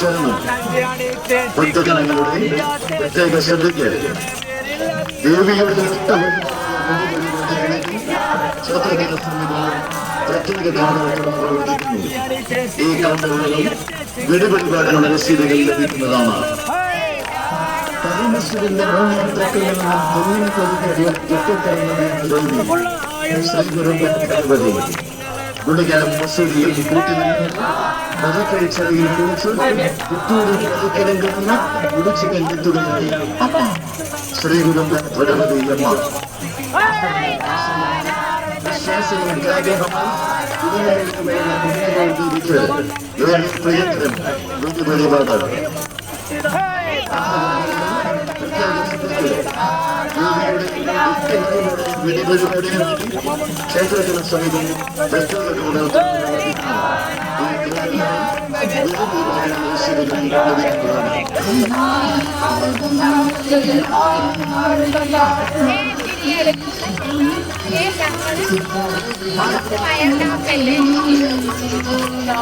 ശരണം ഭക്തജനങ്ങളുടെ പ്രത്യേക ശ്രദ്ധയ്ക്ക് ദേവിയുടെ പ്രത്യേക കൗണ്ടറുകളും പ്രവർത്തിക്കുന്നു ഈ വെടിവഴിപാടിനുള്ള രസീതുകൾ ലഭിക്കുന്നതാണ് പരമശിവന്റെ മൂന്നാം നിന്നും തൊഴിൽ കൊതുകടി എത്തിത്തരുന്ന ശ്രീഗുരു ഭഗവതി உலகளம் மசூதியில் மகக்கரை சபையில் போன்று புத்தூரு கிடங்குன்னா முடிச்சு கண்டு துடுகிறது அப்பா ஸ்ரீகுலம் தொடர்பு அம்மா വേണ്ട മുന്നോട്ട് തിരിച്ച് ഏറെ പ്രിയത്തിലും വെടിവഴിപാട് ക്ഷേത്രത്തിന് സമീപം ഏ ഞങ്ങള് വയറിനകത്തല്ലേ